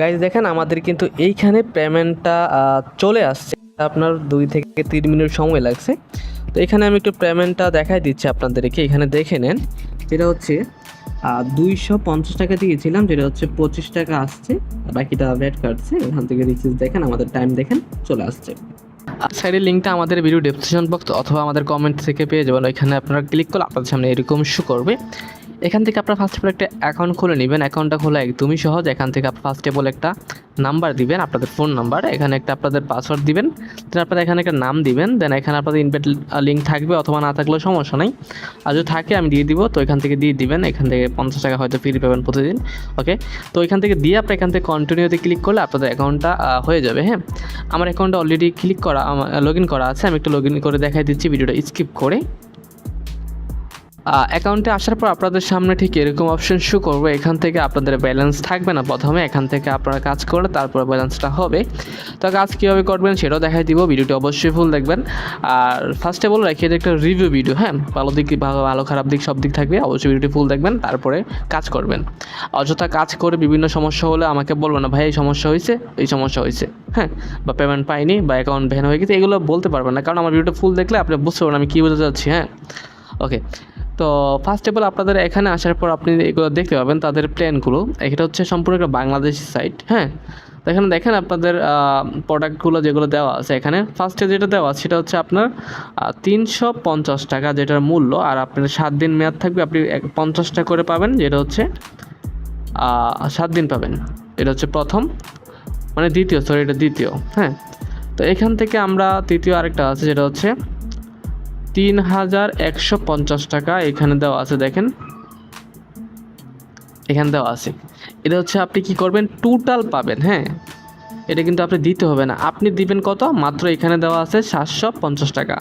Guys দেখেন, আমাদের কিন্তু এইখানে পেমেন্টটা চলে আসছে। আপনার দুই থেকে তিন মিনিট সময় লাগছে। তো এখানে আমি একটু পেমেন্টটা দেখাই দিচ্ছি আপনাদেরকে। এখানে দেখে নেন, যেটা হচ্ছে দুইশো পঞ্চাশ টাকা দিয়েছিলাম, যেটা হচ্ছে পঁচিশ টাকা আসছে বাকিটা ভ্যাট কাটছে এখান থেকে রিসিভ দেখেন, আমাদের টাইম দেখেন, চলে আসছে। সাইডের লিঙ্কটা আমাদের ভিডিও ডেসক্রিপশন বক্স অথবা আমাদের কমেন্ট থেকে পেয়ে যাবেন। ওইখানে আপনারা ক্লিক করলে আপনাদের সামনে এরকম শো করবে। এখান থেকে আপনার ফার্স্ট অফ অল একটা অ্যাকাউন্ট খুলে নেবেন। অ্যাকাউন্টটা খোলা একদমই সহজ। এখান থেকে আপনার ফার্স্ট অফ অল একটা নাম্বার দিবেন, আপনাদের ফোন নাম্বার এখানে একটা আপনাদের পাসওয়ার্ড দিবেন। দেন আপনারা এখানে একটা নাম দিবেন। দেন এখানে আপনাদের ইনভেট লিঙ্ক থাকবে, অথবা না থাকলেও সমস্যা নেই। আর যদি থাকে, আমি দিয়ে দিব। তো এখান থেকে দিয়ে দিবেন। এখান থেকে পঞ্চাশ টাকা হয়তো ফ্রি পাবেন প্রতিদিন। ওকে তো এখান থেকে দিয়ে আপনি এখান থেকে কন্টিনিউতে ক্লিক করলে আপনাদের অ্যাকাউন্টটা হয়ে যাবে। হ্যাঁ? আমার অ্যাকাউন্টটা অলরেডি ক্লিক করা লগ ইন করা আছে। আমি একটু লগ ইন করে দেখাই দিচ্ছি। ভিডিওটা স্কিপ করে অ্যাকাউন্টে আসার পর আপনাদের সামনে ঠিক এরকম অপশন শো করবে। এখান থেকে আপনাদের ব্যালেন্স থাকবে না প্রথমে, এখান থেকে আপনারা কাজ করলে তারপর ব্যালেন্সটা হবে। তো কাজ কীভাবে করবেন সেটাও দেখাই দিব, ভিডিওটি অবশ্যই ফুল দেখবেন। আর ফার্স্টে বলে রাখি এটা একটা রিভিউ ভিডিও হ্যাঁ? ভালো দিক, ভালো খারাপ দিক, সব দিক থাকবে, অবশ্যই ভিডিওটি ফুল দেখবেন, তারপরে কাজ করবেন। অযথা কাজ করে বিভিন্ন সমস্যা হলে আমাকে বলবেন না, ভাই, এই সমস্যা হয়েছে, এই সমস্যা হয়েছে। হ্যাঁ? বা পেমেন্ট পাইনি, বা অ্যাকাউন্ট ভ্যান হয়ে গেছে, এগুলো বলতে পারবেন না। কারণ আমার ভিডিওটা ফুল দেখলে আপনি বুঝতে পারবেন আমি কী বলতে চাচ্ছি হ্যাঁ? ওকে তো ফার্স্ট অফ অল আপনাদের এখানে আসার পর আপনি এগুলো দেখতে পাবেন তাদের প্ল্যানগুলো। এটা হচ্ছে সম্পূর্ণ একটা বাংলাদেশি সাইট হ্যাঁ? তো এখানে দেখেন আপনাদের প্রোডাক্টগুলো যেগুলো দেওয়া আছে এখানে। ফার্স্টে যেটা দেওয়া আছে সেটা হচ্ছে আপনার তিনশো পঞ্চাশ টাকা যেটার মূল্য, আর আপনার সাত দিন মেয়াদ থাকবে, আপনি পঞ্চাশ টাকা করে পাবেন, যেটা হচ্ছে সাত দিন পাবেন। এটা হচ্ছে প্রথম মানে দ্বিতীয় সরি এটা দ্বিতীয় হ্যাঁ? তো এখান থেকে আমরা তৃতীয় আরেকটা আছে, যেটা হচ্ছে তিন হাজার একশো পঞ্চাশ টাকা এখানে দেওয়া আছে, দেখেন। এখানে দেওয়া আছে। এটা হচ্ছে আপনি কি করবেন? টোটাল পাবেন হ্যাঁ? এটা কিন্তু আপনি দিতে হবে না। আপনি দিবেন কত? মাত্র এখানে দেওয়া আছে সাতশো পঞ্চাশ টাকা।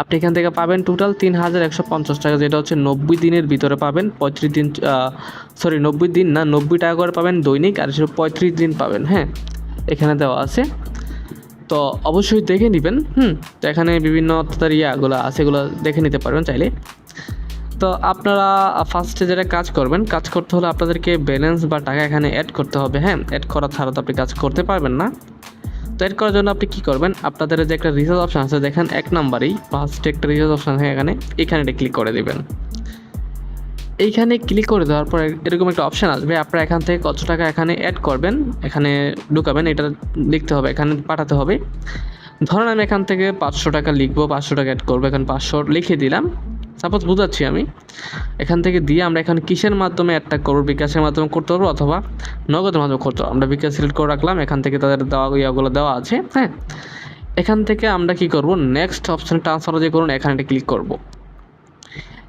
আপনি এখান থেকে পাবেন টোটাল তিন হাজার একশো পঞ্চাশ টাকা, যেটা হচ্ছে নব্বই দিনের ভিতরে পাবেন, পঁয়ত্রিশ দিন সরি নব্বই দিন না, নব্বই টাকা করে পাবেন দৈনিক, আর সেটা পঁয়ত্রিশ দিন পাবেন হ্যাঁ? এখানে দেওয়া আছে। তো অবশ্যই দেখে নেবেন, হুম, তো এখানে বিভিন্ন তার ইয়াগুলো আছে, এগুলো দেখে নিতে পারবেন চাইলে। তো আপনারা ফার্স্টে যেটা কাজ করবেন, কাজ করতে হলে আপনাদেরকে ব্যালেন্স বা টাকা এখানে অ্যাড করতে হবে হ্যাঁ? অ্যাড করা ছাড়া তো আপনি কাজ করতে পারবেন না। তো অ্যাড করার জন্য আপনি কী করবেন? আপনাদের যে একটা রিচার্জ অপশান আছে, দেখেন এক নাম্বারেই ফার্স্টে একটা রিচার্জ অপশান আছে এখানে এখানে ক্লিক করে দেবেন। এইখানে ক্লিক করে দেওয়ার পর এরকম একটা অপশান আসবে। আপনারা এখান থেকে কত টাকা এখানে অ্যাড করবেন, এখানে ঢুকাবেন, এটা লিখতে হবে, এখানে পাঠাতে হবে। ধরেন আমি এখান থেকে পাঁচশো টাকা লিখব, পাঁচশো টাকা অ্যাড করব, এখানে পাঁচশো লিখে দিলাম। সাপোজ বুঝাচ্ছি আমি, এখান থেকে দিয়ে আমরা এখানে কিসের মাধ্যমে অ্যাডটা করব? বিকাশের মাধ্যমে করতে পারব অথবা নগদের মাধ্যমে করতে পারব? আমরা বিকাশ সিলেক্ট করে রাখলাম, এখান থেকে তাদের দেওয়া ইয়াগুলো দেওয়া আছে হ্যাঁ? এখান থেকে আমরা কি করব? নেক্সট অপশান ট্রান্সফার যে করুন, এখানে ক্লিক করব।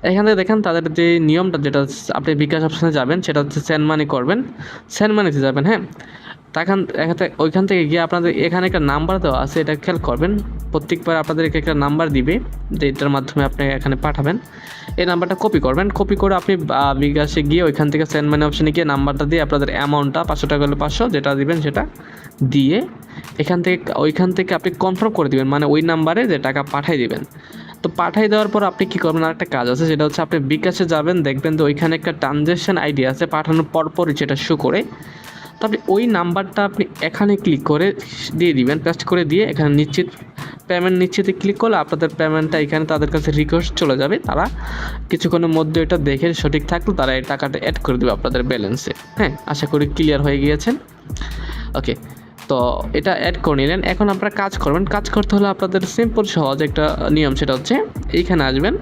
এখান থেকে দেখেন তাদের যে নিয়মটা যেটা আপনি বিকাশ অপশানে যাবেন, সেটা হচ্ছে সেন্ড মানি করবেন। সেন্ড মানিতে যাবেন হ্যাঁ? তখন ওইখান থেকে গিয়ে আপনাদের এখানে একটা নাম্বার দেওয়া আছে, এটা খেয়াল করবেন। প্রত্যেকবার আপনাদেরকে একটা নাম্বার দিবে যেটার মাধ্যমে আপনি এখানে পাঠাবেন। এই নাম্বারটা কপি করবেন। কপি করে আপনি বিকাশে গিয়ে ওইখান থেকে সেন্ড মানি অপশানে গিয়ে নাম্বারটা দিয়ে আপনাদের অ্যামাউন্টটা পাঁচশো টাকা হলে পাঁচশো, যেটা দিবেন সেটা দিয়ে এখান থেকে, ওইখান থেকে আপনি কনফার্ম করে দিবেন মানে ওই নাম্বারে যে টাকা পাঠিয়ে দিবেন। তো পাঠিয়ে দেওয়ার পর আপনি কী করবেন? আরেকটা কাজ আছে, সেটা হচ্ছে আপনি বিকাশে যাবেন, দেখবেন যে ওইখানে একটা ট্রানজ্যাকশন আইডি আছে, পাঠানোর পরপরই সেটা শো করে। তো আপনি ওই নাম্বারটা আপনি এখানে ক্লিক করে দিয়ে দিবেন পেস্ট করে দিয়ে এখানে নিশ্চিত পেমেন্ট নিশ্চিতে ক্লিক করলে আপনাদের পেমেন্টটা এখানে তাদের কাছে রিকোয়েস্ট চলে যাবে। তারা কিছুক্ষণের মধ্যে এটা দেখে সঠিক থাকলে তারা এই টাকাটা অ্যাড করে দেবে আপনাদের ব্যালেন্সে হ্যাঁ আশা করি ক্লিয়ার হয়ে গিয়েছেন। ওকে তো এটা অ্যাড করে নিলেন। এখন আপনারা কাজ করবেন। কাজ করতে হলে আপনাদের সিম্পল সহজ একটা নিয়ম সেটা হচ্ছে, এইখানে আসবেন।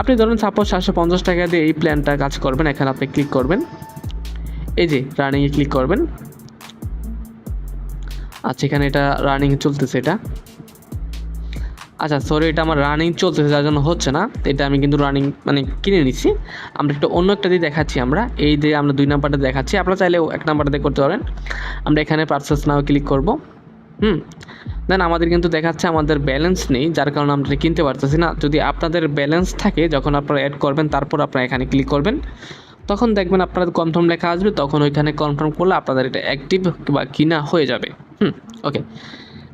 আপনি ধরুন সাপোজ সাতশো পঞ্চাশ টাকা দিয়ে এই প্ল্যানটা কাজ করবেন। এখানে আপনি ক্লিক করবেন। এই যে রানিংয়ে ক্লিক করবেন। আচ্ছা এখানে এটা রানিং চলতেছে এটা। আচ্ছা সরি এটা আমার রানিং চলতেছে, যার জন্য হচ্ছে না। এটা আমি কিন্তু রানিং মানে কিনে নিচ্ছি। আমরা একটু অন্য একটা দিয়ে দেখাচ্ছি আমরা। এই যে আমরা দুই নাম্বারটা দেখাচ্ছি। আপনারা চাইলেও এক নাম্বারটা দিয়ে করতে পারেন। আমরা এখানে পার্সেস নাও ক্লিক করব। হুম। দেন আমাদের কিন্তু দেখাচ্ছে আমাদের ব্যালেন্স নেই, যার কারণে আমরা কিনতে পারতেছি না। যদি আপনাদের ব্যালেন্স থাকে, যখন আপনারা অ্যাড করবেন, তারপর আপনারা এখানে ক্লিক করবেন। তখন দেখবেন আপনাদের কনফার্ম লেখা আসবে, তখন ওইখানে কনফার্ম করলে আপনাদের এটা অ্যাক্টিভ বা কিনা হয়ে যাবে। হুম ওকে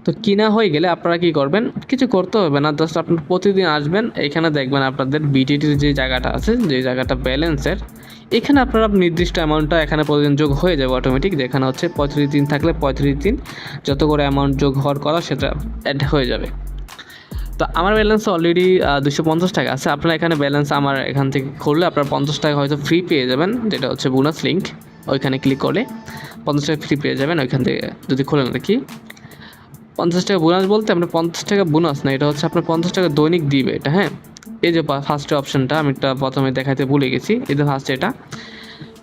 তো কিনা হয়ে গেলে আপনারা কি করবেন? কিছু করতে হবে না জাস্ট আপনি প্রতিদিন আসবেন, এখানে দেখবেন আপনাদের বিটিটির যে জায়গাটা আছে, যে জায়গাটা ব্যালেন্সের এখানে আপনারা নির্দিষ্ট অ্যামাউন্টটা এখানে প্রতিদিন যোগ হয়ে যাবে অটোমেটিক যেখানে হচ্ছে পঁয়ত্রিশ দিন থাকলে পঁয়ত্রিশ দিন, যত করে অ্যামাউন্ট যোগ হওয়ার কথা সেটা অ্যাড হয়ে যাবে। তো আমার ব্যালেন্স অলরেডি দুশো পঞ্চাশ টাকা আছে, আপনারা এখানে ব্যালেন্স আমার এখান থেকে খুললে আপনার পঞ্চাশ টাকা হয়তো ফ্রি পেয়ে যাবেন, যেটা হচ্ছে বোনাস লিঙ্ক ওইখানে ক্লিক করলে পঞ্চাশ টাকা ফ্রি পেয়ে যাবেন, ওইখান থেকে যদি খোলেন আর কি। পঞ্চাশ টাকা বোনাস বলতে আপনার পঞ্চাশ টাকা বোনাস না, এটা হচ্ছে আপনার পঞ্চাশ টাকা দৈনিক দিবে, এটা হ্যাঁ? এই যে ফার্স্ট অপশনটা আমি একটা প্রথমে দেখাতে ভুলে গেছি, এই যে ফার্স্ট এটা।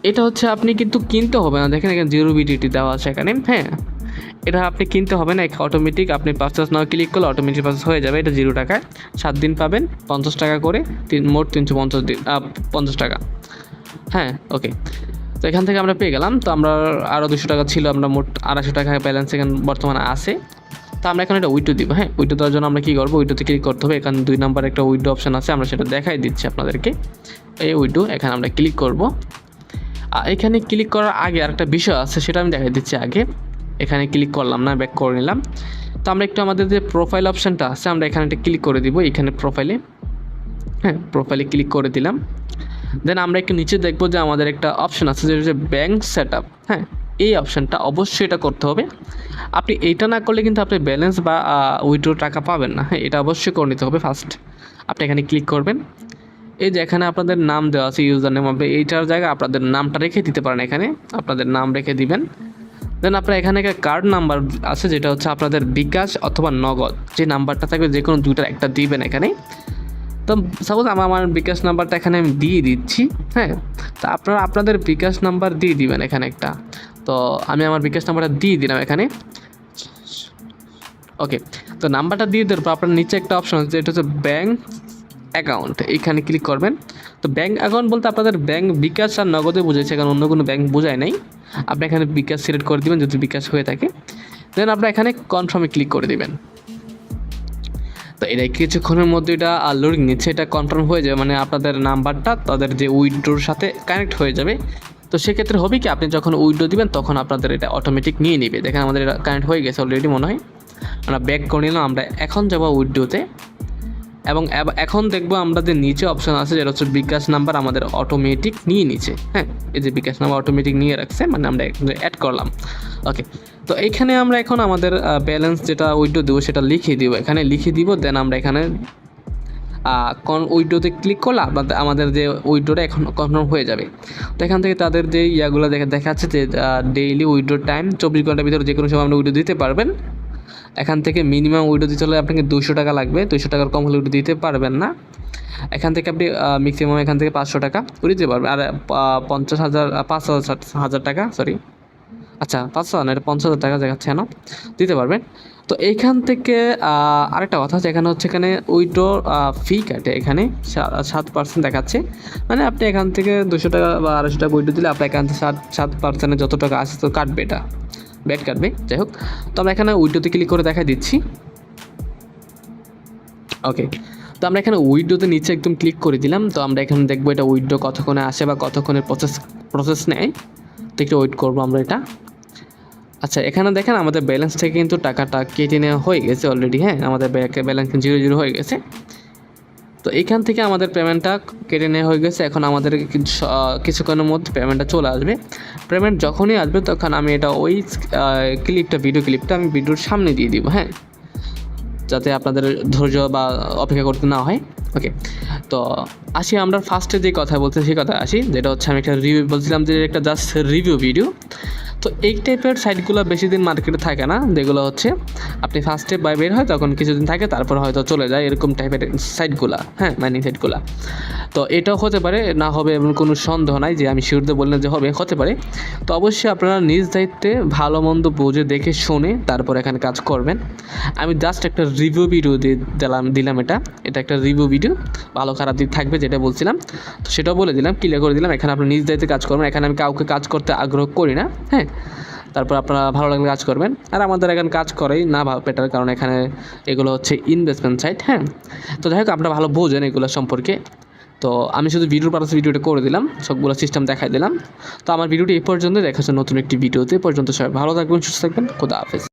এটা হচ্ছে আপনি কিন্তু কিনতে হবে না, দেখেন এখানে জিরো বিটিটি দেওয়া আছে এখানে হ্যাঁ? এটা আপনি কিনতে হবে না অটোমেটিক আপনি পারচেস নাও ক্লিক করলে অটোমেটিক পারচেস হয়ে যাবে, এটা জিরো টাকায়। সাত দিন পাবেন, পঞ্চাশ টাকা করে, তিন মোট তিনশো পঞ্চাশ দিন পঞ্চাশ টাকা। হ্যাঁ ওকে তো এখান থেকে আমরা পেয়ে গেলাম, তো আমরা আরও দুশো টাকা ছিল, আমরা মোট আড়াইশো টাকা ব্যালেন্স এখানে বর্তমানে আছে। তো আমরা এখন এটা উইডো দিব হ্যাঁ? উইডো দেওয়ার জন্য আমরা কী করব? উইডোতে ক্লিক করতে হবে। এখানে দুই নাম্বার একটা উইডো অপশান আছে, আমরা সেটা দেখাই দিচ্ছি আপনাদেরকে। এই উইডো, এখানে আমরা ক্লিক করব। আর এখানে ক্লিক করার আগে আরেকটা বিষয় আছে, সেটা আমি দেখাই দিচ্ছি আগে। এখানে ক্লিক করলাম না ব্যাক করে নিলাম। তো আমরা একটু আমাদের যে প্রোফাইল অপশানটা আছে, আমরা এখানে একটা ক্লিক করে দিব, এখানে প্রোফাইলে হ্যাঁ প্রোফাইলে ক্লিক করে দিলাম। দেন আমরা একটু নিচে দেখব যে আমাদের একটা অপশন আছে, যেটা হচ্ছে ব্যাঙ্ক সেট আপ হ্যাঁ? এই অপশানটা অবশ্যই এটা করতে হবে। আপনি এইটা না করলে কিন্তু আপনি ব্যালেন্স বা উইথড্র টাকা পাবেন না। হ্যাঁ এটা অবশ্যই করে নিতে হবে ফার্স্ট আপনি এখানে ক্লিক করবেন। এই যে এখানে আপনাদের নাম দেওয়া আছে ইউজার নেম আপনি এইটার জায়গায় আপনাদের নামটা রেখে দিতে পারেন এখানে। আপনাদের নাম রেখে দিবেন। দেন আপনার এখানে একটা কার্ড নাম্বার আছে, যেটা হচ্ছে আপনাদের বিকাশ অথবা নগদ। যে নাম্বারটা থাকবে, যে কোনো দুইটার একটা দিবেন এখানে। তো সাপোজ আমার আমার বিকাশ নাম্বারটা এখানে আমি দিয়ে দিচ্ছি। হ্যাঁ তা আপনারা, আপনাদের বিকাশ নাম্বার দিয়ে দিবেন এখানে একটা। তো আমি আমার বিকাশ নাম্বারটা দিয়ে দিলাম এখানে। ওকে তো নাম্বারটা দিয়ে দেওয়ার পর আপনার নিচে একটা অপশন আছে যেটা হচ্ছে ব্যাঙ্ক অ্যাকাউন্ট এইখানে ক্লিক করবেন। তো ব্যাঙ্ক অ্যাকাউন্ট বলতে আপনাদের ব্যাঙ্ক বিকাশ আর নগদে বুঝেছে কারণ অন্য কোনো ব্যাঙ্ক বোঝায় নাই। আপনি এখানে বিকাশ সিলেক্ট করে দিবেন, যদি বিকাশ হয়ে থাকে। দেন আপনার এখানে কনফার্মে ক্লিক করে দিবেন। তো এটা কিছুক্ষণের মধ্যে এটা লোডিং নিচ্ছে, এটা কনফার্ম হয়ে যাবে মানে আপনাদের নাম্বারটা তাদের যে উইড্রোর সাথে কানেক্ট হয়ে যাবে। তো সেক্ষেত্রে হবে কি, আপনি যখন উইড্রো দিবেন, তখন আপনাদের এটা অটোমেটিক নিয়ে নেবে। দেখেন আমাদের এটা কানেক্ট হয়ে গেছে অলরেডি মনে হয়। আমরা ব্যাক করে নিলাম, আমরা এখন যাব উইড্রোতে। এবং এখন দেখব আমরা যে নিচে অপশন আছে, যেটা হচ্ছে বিকাশ নাম্বার আমাদের অটোমেটিক নিয়ে নিচ্ছে হ্যাঁ এই যে বিকাশ নাম্বার অটোমেটিক নিয়ে রাখছে মানে আমরা অ্যাড করলাম। ওকে তো এইখানে আমরা এখন আমাদের ব্যালেন্স যেটা উইড্রো দেবো, সেটা লিখে দিব। এখানে লিখে দিব দেন আমরা এখানে কোন উইডোতে ক্লিক করলে আপনাদের আমাদের যে উইডোটা এখন কনফার্ম হয়ে যাবে। তো এখান থেকে তাদের যে ইয়াগুলো দেখা দেখাচ্ছে যে ডেইলি উইড্রো টাইম চব্বিশ ঘণ্টার ভিতরে যে কোনো সময় আপনি উইডো দিতে পারবেন। এখান থেকে মিনিমাম উইডো দিতে হলে আপনাকে দুশো টাকা লাগবে দুশো টাকার কম হলে উইডো দিতে পারবেন না। এখান থেকে আপনি ম্যাক্সিমাম এখান থেকে পাঁচশো টাকা উড়ে দিতে পারবেন। আর পঞ্চাশ হাজার পাঁচ হাজার হাজার টাকা সরি আচ্ছা পাঁচশো না, এটা পঞ্চাশ হাজার টাকা দেখাচ্ছে না, দিতে পারবেন। তো এইখান থেকে আরেকটা কথা আছে এখানে হচ্ছে এখানে উইড্রো ফি কাটে এখানে সাত পার্সেন্ট দেখাচ্ছে। মানে আপনি এখান থেকে দুশো টাকা বা আড়াইশো টাকা উইড্রো দিলে আপনার এখান থেকে সাত সাত পার্সেন্টের যত টাকা আসে তো কাটবে এটা। ব্যাট কাটবে, যাই হোক। তো আমরা এখানে উইডোতে ক্লিক করে দেখা দিচ্ছি। ওকে তো আমরা এখানে উইডোতে নিচে একদম ক্লিক করে দিলাম। তো আমরা এখানে দেখব এটা উইডো কতক্ষণে আসে বা কতক্ষণের প্রসেস প্রসেস নেয়। তো একটু ওয়েট করব আমরা এটা। আচ্ছা এখানে দেখেন আমাদের ব্যালেন্স থেকে কিন্তু টাকাটা কেটে নেওয়া হয়ে গেছে অলরেডি হ্যাঁ? আমাদের ব্যালেন্স জিরো জিরো হয়ে গেছে। তো এখান থেকে আমাদের পেমেন্টটা কেটে নেওয়া হয়ে গেছে। এখন আমাদের কিছু- কিছুক্ষণের মধ্যে পেমেন্টটা চলে আসবে। পেমেন্ট যখনই আসবে তখন আমি এটা ওই ক্লিপটা ভিডিও ক্লিপটা আমি ভিডিওর সামনে দিয়ে দিব হ্যাঁ? যাতে আপনাদের ধৈর্য বা অপেক্ষা করতে না হয়। ওকে তো আসি আমরা ফার্স্টে যে কথা বলতে সেই কথা আসি। যেটা হচ্ছে আমি একটা রিভিউ বলছিলাম যে, একটা জাস্ট রিভিউ ভিডিও তো এই টাইপের সাইটগুলো বেশি দিন মার্কেটে থাকে না, যেগুলো হচ্ছে আপনি ফার্স্টে বাই বের হয়, তখন কিছুদিন থাকে, তারপর হয়তো চলে যায় এরকম টাইপের সাইটগুলা হ্যাঁ মাইনিং সাইটগুলা। তো এটাও হতে পারে, না হবে এমন কোনো সন্দেহ নাই যে আমি শিওরতে বললেন যে হবে, হতে পারে। তো অবশ্যই আপনারা নিজ দায়িত্বে ভালো মন্দ বুঝে দেখে শুনে তারপর এখানে কাজ করবেন। আমি জাস্ট একটা রিভিউ ভিডিও দিয়ে দিলাম দিলাম এটা। এটা একটা রিভিউ ভিডিও ভালো খারাপ দিক থাকবে যেটা বলছিলাম। তো সেটাও বলে দিলাম ক্লিয়ার করে দিলাম, এখানে আপনি নিজ দায়িত্বে কাজ করবেন। এখানে আমি কাউকে কাজ করতে আগ্রহ করি না হ্যাঁ। তারপর আপনারা ভালো লাগলে কাজ করবেন। আর আমাদের এখানে কাজ করেই না বেটার কারণ এখানে এগুলো হচ্ছে ইনভেস্টমেন্ট সাইট হ্যাঁ? তো যাই হোক, আপনারা ভালো বোঝেন এগুলো সম্পর্কে। তো আমি শুধু ভিডিওর পারপাসে ভিডিওটা করে দিলাম, সবগুলো সিস্টেম দেখাই দিলাম। তো আমার ভিডিওটি এই পর্যন্ত দেখা হচ্ছে নতুন একটি ভিডিওতে পর্যন্ত সবাই ভালো থাকবেন, সুস্থ থাকবেন, খোদা হাফেজ।